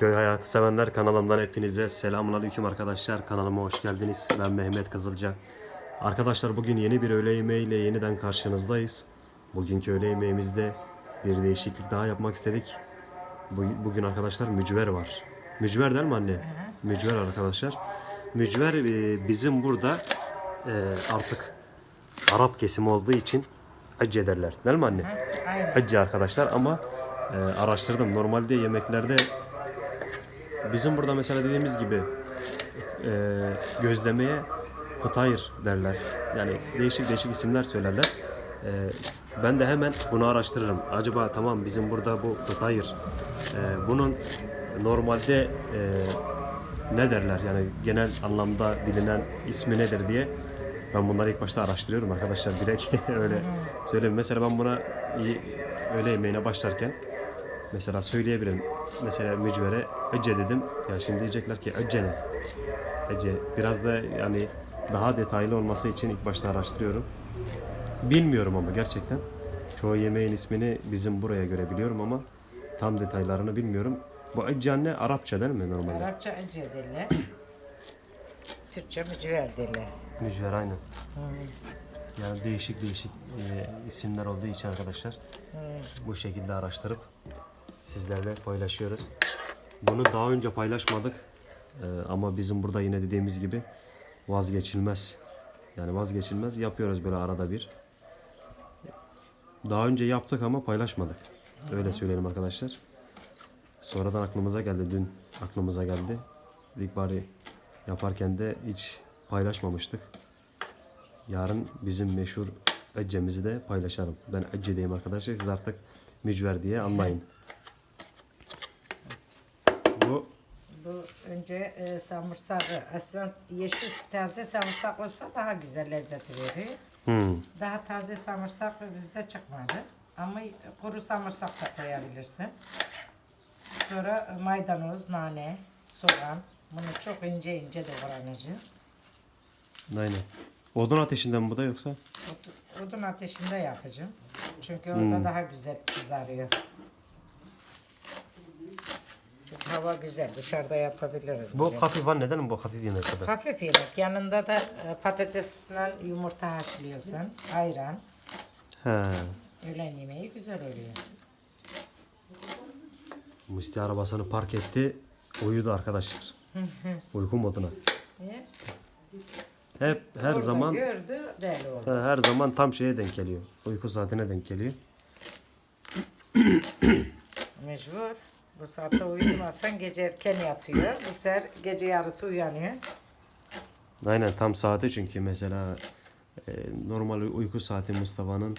Köy hayatı sevenler kanalımdan hepinize selamünaleyküm arkadaşlar. Kanalıma hoş geldiniz. Ben Mehmet Kızılca. Arkadaşlar bugün yeni bir öğle yemeğiyle yeniden karşınızdayız. Bugünkü öğle yemeğimizde bir değişiklik daha yapmak istedik. Bu- Bugün arkadaşlar mücver var. Mücver değil mi anne? Mücver arkadaşlar. Mücver e, bizim burada e, artık Arap kesimi olduğu için acı ederler. Değil mi anne? Acı arkadaşlar ama e, araştırdım. Normalde yemeklerde bizim burada mesela dediğimiz gibi e, gözlemeye fıtayır derler. Yani değişik değişik isimler söylerler. E, ben de hemen bunu araştırırım. Acaba tamam bizim burada bu fıtayır. E, bunun normalde e, ne derler yani genel anlamda bilinen ismi nedir diye ben bunları ilk başta araştırıyorum arkadaşlar direkt öyle söyleyeyim. Mesela ben buna iyi öğle yemeğine başlarken mesela söyleyebilirim. Mesela mücvere ece dedim. Ya şimdi diyecekler ki ece ne? Ece. Biraz da yani daha detaylı olması için ilk başta araştırıyorum. Bilmiyorum ama gerçekten. Çoğu yemeğin ismini bizim buraya göre biliyorum ama tam detaylarını bilmiyorum. Bu ece anne Arapça değil mi normalde? Arapça acı derler. Türkçe mücver derler. Mücver aynen. Yani değişik değişik e, isimler olduğu için arkadaşlar bu şekilde araştırıp sizlerle paylaşıyoruz. Bunu daha önce paylaşmadık E, ama bizim burada yine dediğimiz gibi vazgeçilmez. Yani vazgeçilmez yapıyoruz böyle arada bir. Daha önce yaptık ama paylaşmadık. Öyle söyleyelim arkadaşlar. Sonradan aklımıza geldi dün aklımıza geldi. İlk bari yaparken de hiç paylaşmamıştık. Yarın bizim meşhur ecemizi de paylaşalım. Ben ece diyeyim arkadaşlar. Siz artık mücver diye anlayın. Bu Bu önce e, samırsağı, aslında yeşil taze samırsak olsa daha güzel lezzeti veriyor. hmm, Daha taze samırsak bizde çıkmadı. Ama kuru samırsak da koyabilirsin. Sonra maydanoz, nane, soğan. Bunu çok ince ince doğranacak. aynen. Odun ateşinden mi bu da yoksa? Od- Odun ateşinde yapacağım. Çünkü orada daha güzel kızarıyor. Çünkü hava güzel. Dışarıda yapabiliriz. Bu bunu. hafif var neden bu hafif yemek kadar? Hafif yemek. Yanında da e, patatesle yumurta haşlıyorsun. Ayran. He. Öğlen yemeği güzel oluyor. Musti arabasını park etti. Uyudu arkadaşlar. Uyku moduna. Hep her Orada zaman gördü, deli oldu. he, her zaman tam şeye denk geliyor. Uyku saatine denk geliyor. Mecbur. Bu saatte uyutmazsan gece erken yatıyor. Bu sefer gece yarısı uyanıyor. Aynen tam saati çünkü mesela e, normal uyku saati Mustafa'nın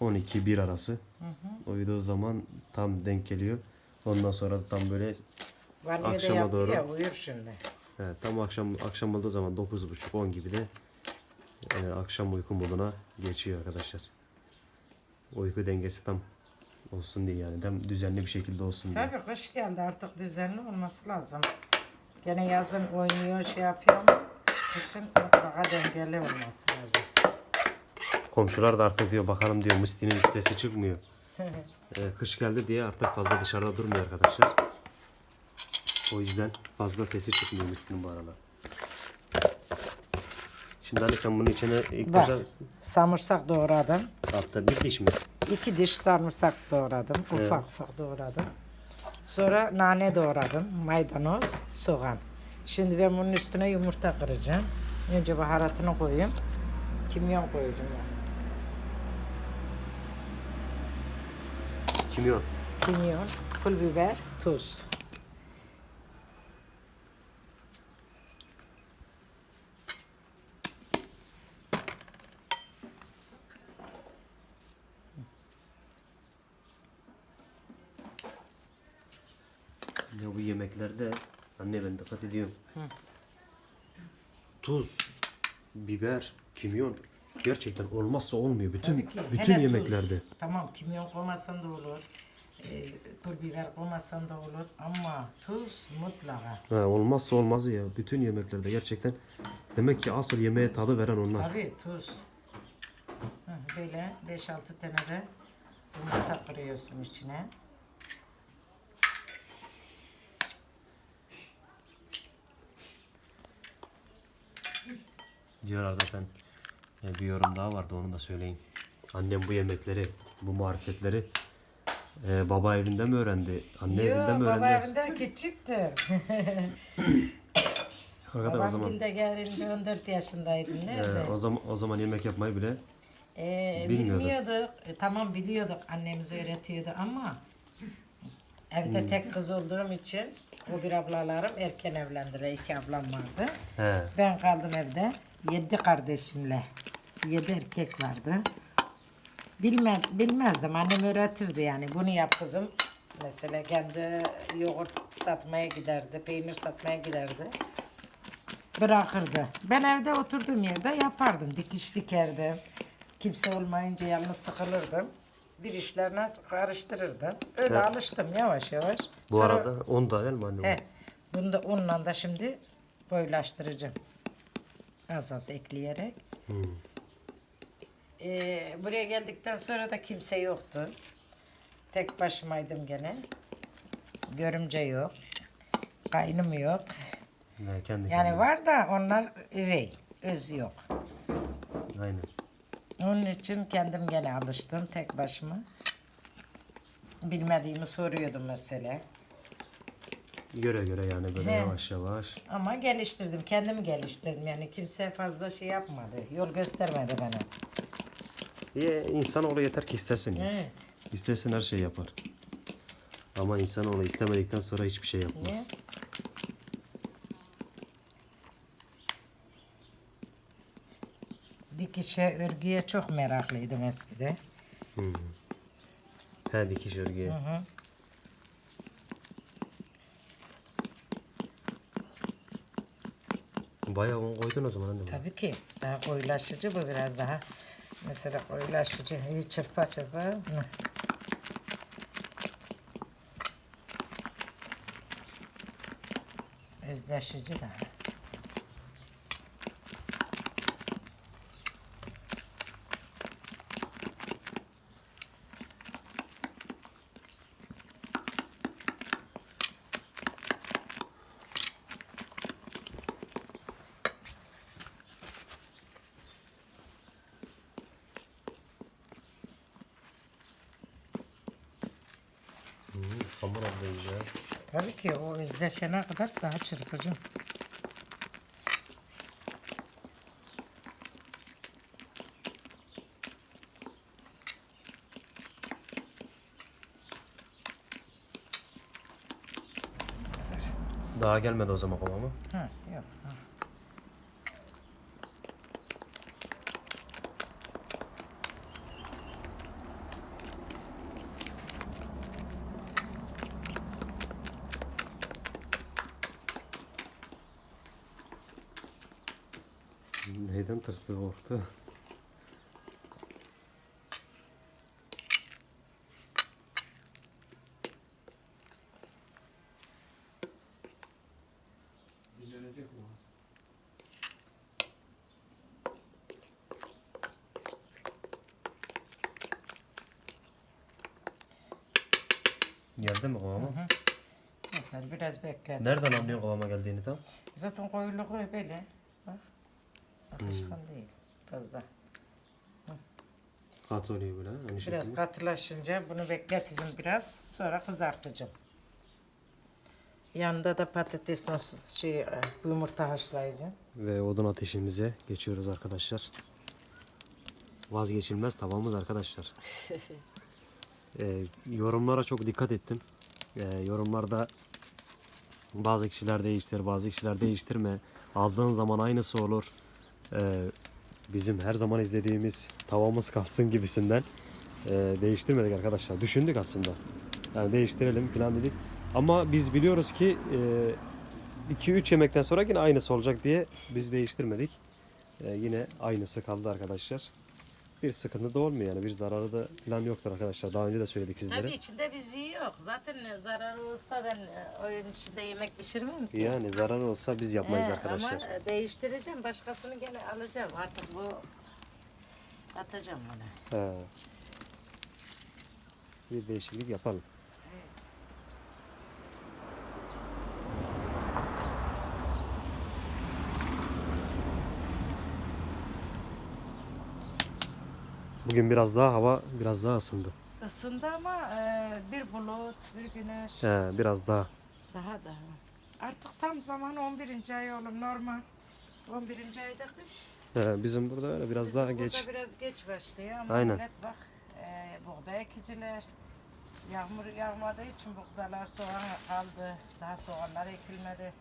12-1 arası. Uyuduğu zaman tam denk geliyor. Ondan sonra tam böyle Banyoda Akşama yaptı doğru. ya uyur şimdi. he, tam akşam akşam olduğu zaman 9.30-10 gibi de e, akşam uyku moduna geçiyor arkadaşlar. Uyku dengesi tam olsun diye yani tam düzenli bir şekilde olsun diye. Tabii kış geldi artık düzenli olması lazım. Gene yazın oynuyor şey yapıyor ama kışın mutlaka dengeli olması lazım. Komşular da artık diyor bakalım diyor Musti'nin sesi çıkmıyor. Ee, kış geldi diye artık fazla dışarıda durmuyor arkadaşlar. O yüzden fazla sesi çıkmıyor Musti'nin bu aralar. Şimdi hani sen bunun içine ilk Bak. başta Samırsak doğradım. altta bir diş mi? İki diş sarımsak doğradım. Ufak ufak doğradım. Sonra nane doğradım. Maydanoz, soğan. Şimdi ben bunun üstüne yumurta kıracağım. Önce baharatını koyayım. Kimyon koyacağım. Kimyon. Kimyon, pul biber, tuz. Ya bu yemeklerde anne ben dikkat ediyorum. Tuz, biber, kimyon gerçekten olmazsa olmuyor bütün Tabii ki. bütün Hele tuz. yemeklerde. Tamam kimyon koymasan da olur. E, pul biber koymasan da olur. Ama tuz mutlaka. Ha, olmazsa olmazı ya bütün yemeklerde gerçekten. Demek ki asıl yemeğe tadı veren onlar. Tabii tuz. Hı, Böyle 5-6 tane de yumurta kırıyorsun içine. Diyorlar zaten e, bir yorum daha vardı onu da söyleyeyim. Annem bu yemekleri, bu marifetleri e, baba evinde mi öğrendi? Anne Yok evinde mi baba öğrendi? evinde küçüktü. Hakikaten o Babam zaman günde gelince 14 yaşındaydım. e, Nerede? o zaman o zaman yemek yapmayı bile Ee, Bilmiyorduk. bilmiyorduk. E, tamam biliyorduk. Annemiz öğretiyordu ama evde Hmm. tek kız olduğum için o bir ablalarım erken evlendiler. İki ablam vardı. he, Ben kaldım evde. Yedi kardeşimle. Yedi erkek vardı. Bilmez, bilmezdim. Annem öğretirdi yani. Bunu yap kızım. Mesela kendi yoğurt satmaya giderdi. Peynir satmaya giderdi. Bırakırdı. Ben evde oturduğum yerde yapardım. Dikiş dikerdim. Kimse olmayınca yalnız sıkılırdım. Bir işlerine karıştırırdım. Öyle Evet. alıştım yavaş yavaş. bu Sonra- arada 10 da değil mi anne? He, bunu da unla da şimdi koyulaştıracağım. Az az ekleyerek. Hmm. Ee, buraya geldikten sonra da kimse yoktu. Tek başımaydım gene. Görümce yok. Kaynım yok. Ne, kendi Yani kendine. var da onlar üvey. Öz yok. Aynen. Onun için kendim gene alıştım tek başıma. Bilmediğimi soruyordum mesela. Göre göre yani böyle He. yavaş yavaş. Ama geliştirdim, kendimi geliştirdim. Yani kimse fazla şey yapmadı, yol göstermedi bana. Ye, insanoğlu yeter ki istesin. ya. Evet. İstersen her şeyi yapar. Ama insanoğlu istemedikten sonra hiçbir şey yapmaz. Niye? Dikişe, örgüye çok meraklıydım eskide. He dikiş örgüye. Hı hı. Bayağı un koydun o zaman anne. Tabii ki. Daha koyulaşıcı bu biraz daha. Mesela koyulaşıcı. İyi çırpa çırpa. Hı. Özleşici de. Hmm, iyice. Tabii ki o özleşene kadar daha çırpıcı. Daha gelmedi o zaman kıvamı. Ha, yok. ha. Neyden tırsı korktu? Geldi mi kıvamı? Yeter, biraz bekle. Nereden anlıyorsun kıvama geldiğini tam? Zaten koyuluğu böyle. Bak. Akışkan değil. Fazla. Kat oluyor böyle aynı Biraz şekilde. katılaşınca bunu bekleteceğim biraz. Sonra kızartacağım. Yanında da patatesle şey, e, yumurta haşlayacağım. Ve odun ateşimize geçiyoruz arkadaşlar. Vazgeçilmez tavamız arkadaşlar. Ee, yorumlara çok dikkat ettim. Ee, yorumlarda bazı kişiler değiştir, bazı kişiler değiştirme. Aldığın zaman aynısı olur. Ee, bizim her zaman izlediğimiz tavamız kalsın gibisinden ee, değiştirmedik arkadaşlar. Düşündük aslında. Yani değiştirelim falan dedik. Ama biz biliyoruz ki 2-3 yemekten sonra yine aynısı olacak diye biz değiştirmedik. Ee, yine aynısı kaldı arkadaşlar. Bir sıkıntı da olmuyor yani bir zararı da falan yoktur arkadaşlar. Daha önce de söyledik sizlere. Tabii içinde bir ziyi yok. Zaten ne zararı olsa ben e, oyun içinde yemek pişirmem ki. Yani zarar olsa biz yapmayız He, arkadaşlar. Ama e, değiştireceğim. Başkasını gene alacağım. Artık bu atacağım ona. He. Bir değişiklik yapalım. Bugün biraz daha hava biraz daha ısındı. Isındı ama e, bir bulut, bir güneş. He, biraz daha. Daha daha. Artık tam zaman 11. ay oğlum normal. 11. ayda kış. He, bizim burada öyle biraz Bizim daha burada geç. biraz geç başlıyor ama Aynen. millet bak e, buğday ekiciler yağmur yağmadığı için buğdaylar soğan kaldı. Daha soğanlar ekilmedi.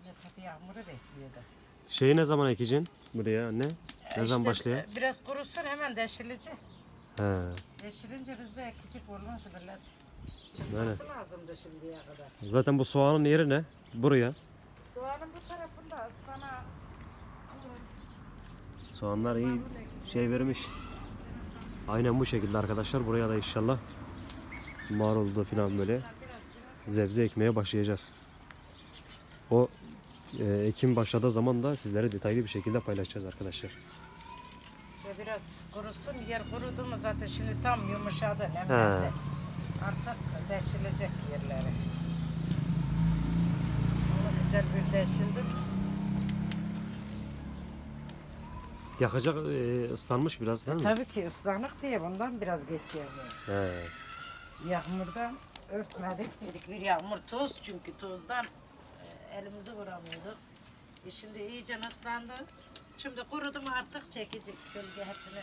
Millet hep yağmuru bekliyordu. Şeyi ne zaman ekeceksin buraya anne? Ne zaman başlıyor? e, Biraz kurusun hemen deşilici. He. Deşilince bizde ekicik olmaz millet. Aynen. Çıkması lazımdı şimdiye kadar. Zaten bu soğanın yeri ne? Buraya. Soğanın bu tarafında ıslana Soğanlar iyi şey vermiş. Aynen bu şekilde arkadaşlar. Buraya da inşallah marulda falan böyle zebze ekmeye başlayacağız. O ekim başladığı zaman da sizlere detaylı bir şekilde paylaşacağız arkadaşlar. Ve biraz kurusun. Yer kurudu mu zaten şimdi tam yumuşadı. Nemlendi. Artık deşilecek yerleri. Onu güzel bir deşildi. Yakacak e, ıslanmış biraz değil mi? Tabii ki ıslanık diye bundan biraz geç yağıyor. He. Yağmurdan örtmedik dedik. Bir yağmur toz çünkü tozdan elimizi vuramıyorduk. E şimdi iyice ıslandı. Şimdi kurudu mu artık çekecek. Gölge hepsini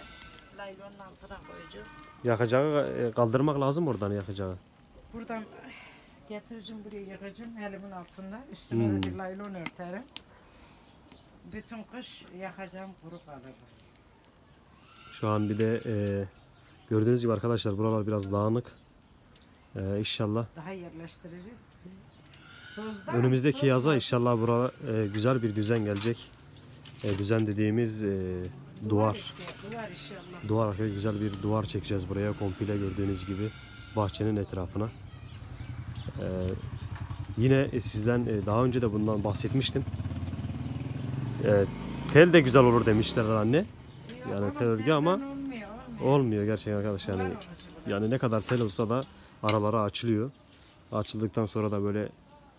laylonun altına koyacağız. Yakacağı e, kaldırmak lazım oradan yakacağı. Buradan ay, getireceğim buraya yakacağım elimin altında. Üstüne Hmm. de bir laylon örterim. Bütün kış yakacağım kuru kalır. Şu an bir de e, gördüğünüz gibi arkadaşlar buralar biraz dağınık. E, inşallah Daha yerleştirici. Önümüzdeki yaza inşallah buraya e, güzel bir düzen gelecek. E, düzen dediğimiz e, duvar. işte, duvar inşallah. Duvar arkaya güzel bir duvar çekeceğiz buraya komple gördüğünüz gibi bahçenin etrafına. E, yine sizden e, daha önce de bundan bahsetmiştim. E, tel de güzel olur demişler anne. Yani tel örgü ama olmuyor, olmuyor. Olmuyor gerçekten arkadaşlar. Duvar Yani, yani ne kadar tel olsa da aralara açılıyor. Açıldıktan sonra da böyle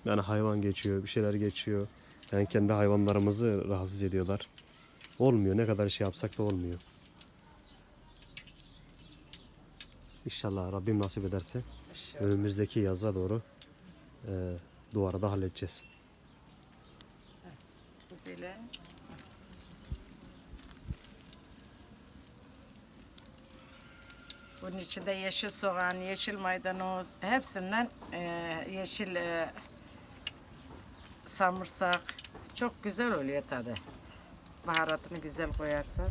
yani hayvan geçiyor, bir şeyler geçiyor. Yani kendi hayvanlarımızı rahatsız ediyorlar. Olmuyor. Ne kadar şey yapsak da olmuyor. İnşallah Rabbim nasip ederse İnşallah. önümüzdeki yaza doğru e, duvarı da halledeceğiz. Bu böyle. Bunun içinde yeşil soğan, yeşil maydanoz, hepsinden e, yeşil e, samırsak. Çok güzel oluyor tadı. Baharatını güzel koyarsan.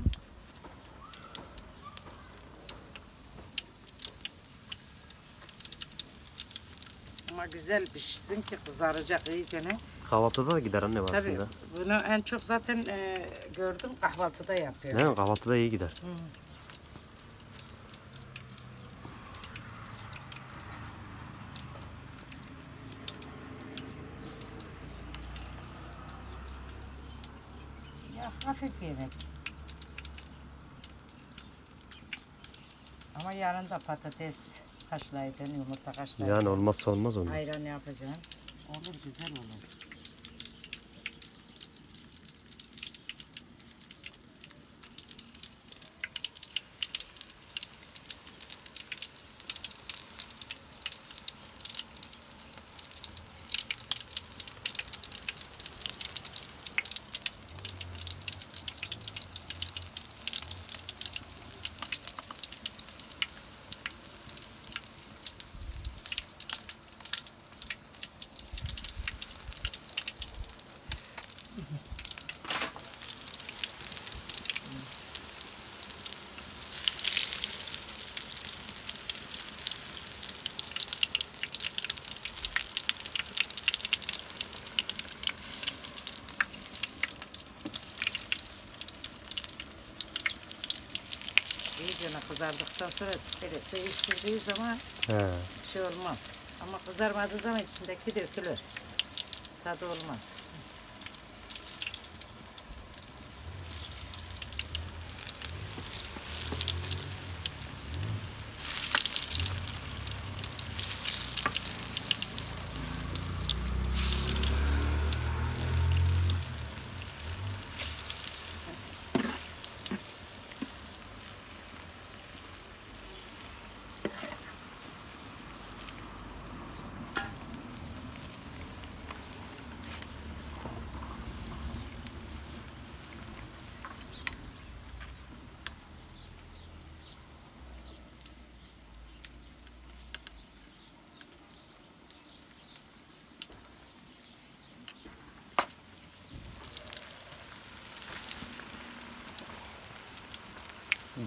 Ama güzel pişsin ki kızaracak iyice ne? Kahvaltıda da gider anne Tabii aslında. bunu en çok zaten e, gördüm kahvaltıda yapıyor. Değil mi? Kahvaltıda iyi gider. Ya yemek. Ama yanında patates haşlayacaksın, yumurta haşlayacaksın. Yani olmazsa olmaz onun. Ayran yapacaksın. Olur güzel olur. İyice kızardıktan sonra böyle değiştirdiği zaman He. şey olmaz. Ama kızarmadığı zaman içindeki dökülür. Tadı olmaz.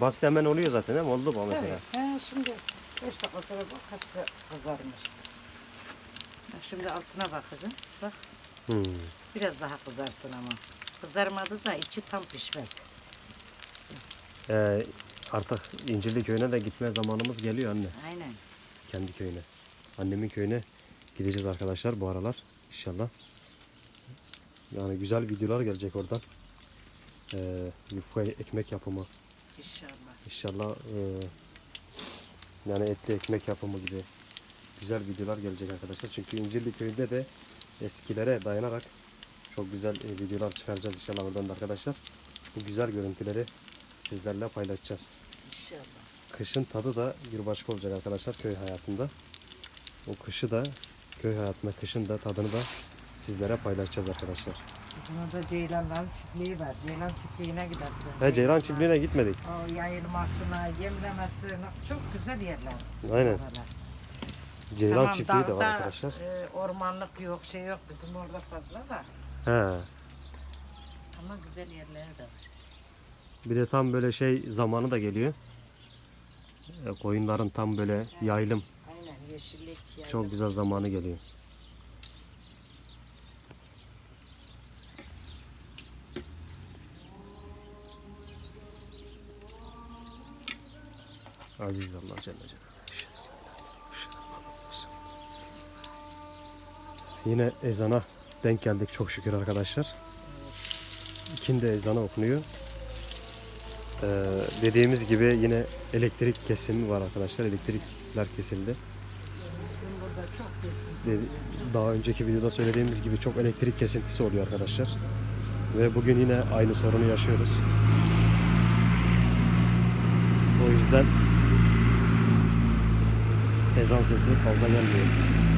Basit hemen oluyor zaten değil mi? Oldu bu mesela. Evet. He, şimdi 5 dakika sonra bak hepsi kızarmış. Bak şimdi altına bakacağım. Bak Hmm. biraz daha kızarsın ama. Kızarmadıysa içi tam pişmez. Ee, artık İncirli köyüne de gitme zamanımız geliyor anne. Aynen. Kendi köyüne. Annemin köyüne gideceğiz arkadaşlar bu aralar inşallah. Yani güzel videolar gelecek oradan. Ee, yufka ekmek yapımı. İnşallah. İnşallah e, yani etli ekmek yapımı gibi güzel videolar gelecek arkadaşlar. Çünkü İncirli köyünde de eskilere dayanarak çok güzel e, videolar çıkaracağız inşallah oradan da arkadaşlar. Bu güzel görüntüleri sizlerle paylaşacağız. İnşallah. Kışın tadı da bir başka olacak arkadaşlar köy hayatında. O kışı da köy hayatında kışın da tadını da sizlere paylaşacağız arkadaşlar. Bizim orada Ceylanların çiftliği var. Ceylan çiftliğine gidersin. He Ceylan çiftliğine gitmedik. O yayılmasına, yemlemesine çok güzel yerler. Aynen. Oralar. Ceylan Tamam, çiftliği de var dağda, arkadaşlar. e, ormanlık yok, şey yok bizim orada fazla da. He. Ama güzel yerleri de var. Bir de tam böyle şey zamanı da geliyor. E, Koyunların tam böyle yaylım Aynen yeşillik. Yani. çok güzel zamanı geliyor. Aziz Allah Celle Celaluhu. Yine ezana denk geldik çok şükür arkadaşlar. İkindi ezanı okunuyor. Ee, dediğimiz gibi yine elektrik kesimi var arkadaşlar. Elektrikler kesildi. Bizim burada çok kesin. Dedi- Daha önceki videoda söylediğimiz gibi çok elektrik kesintisi oluyor arkadaşlar. Ve bugün yine aynı sorunu yaşıyoruz. O yüzden ezan sesi fazla gelmiyor. Sıcak bir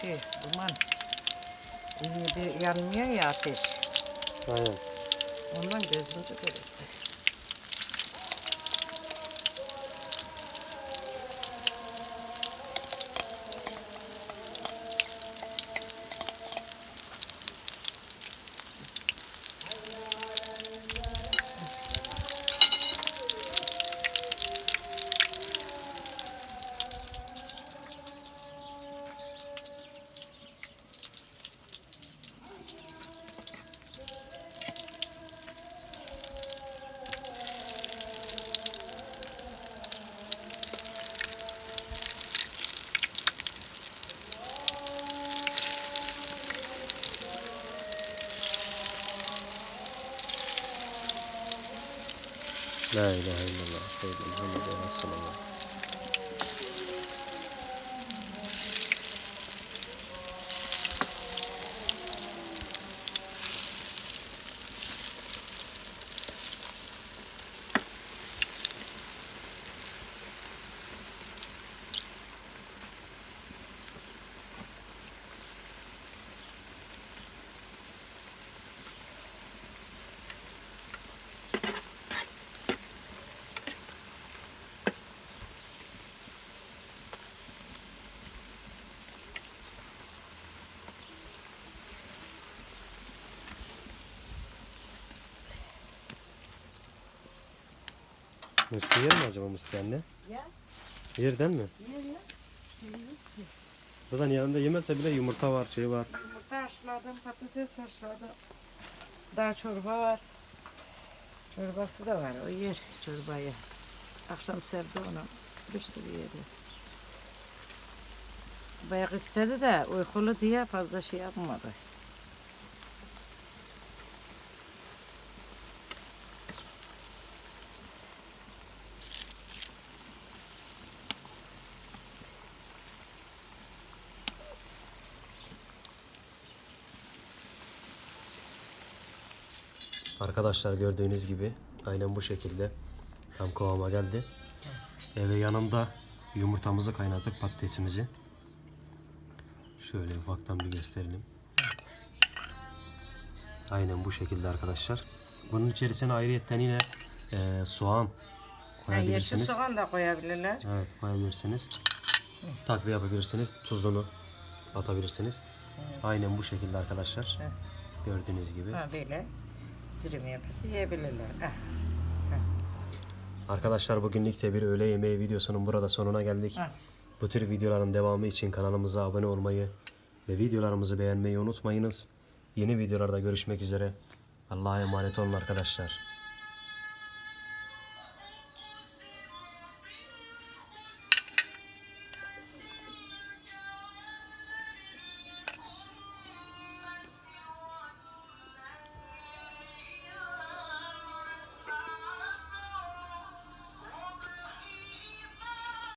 şey, duman. Yanmıyor ya ateş. Aynen. Ondan gözümde görüldü. لا إله إلا الله سيدنا محمد رسول الله. Müslü yer mi acaba Müslü anne? Ya, Yerden mi? yer ya. Şey yok ki. Zaten yanında yemezse bile yumurta var, şey var. Yumurta haşladım, patates haşladım. Daha çorba var. Çorbası da var, o yer çorbayı. Akşam serdi onu, bir sürü yedi. Bayağı istedi de uykulu diye fazla şey yapmadı. Arkadaşlar gördüğünüz gibi aynen bu şekilde tam kıvama geldi. Ve yanında yumurtamızı kaynattık patatesimizi. Şöyle ufaktan bir gösterelim. Aynen bu şekilde arkadaşlar. Bunun içerisine ayrıyetten yine e, soğan Ha, yeşil koyabilirsiniz. soğan da koyabilirler. Evet koyabilirsiniz. Takviye yapabilirsiniz. Tuzunu atabilirsiniz. Aynen bu şekilde arkadaşlar. Gördüğünüz gibi. Ha, böyle yapıp yiyebilirler. Arkadaşlar bugünlük de bir öğle yemeği videosunun burada sonuna geldik. Bu tür videoların devamı için kanalımıza abone olmayı ve videolarımızı beğenmeyi unutmayınız. Yeni videolarda görüşmek üzere. Allah'a emanet olun arkadaşlar.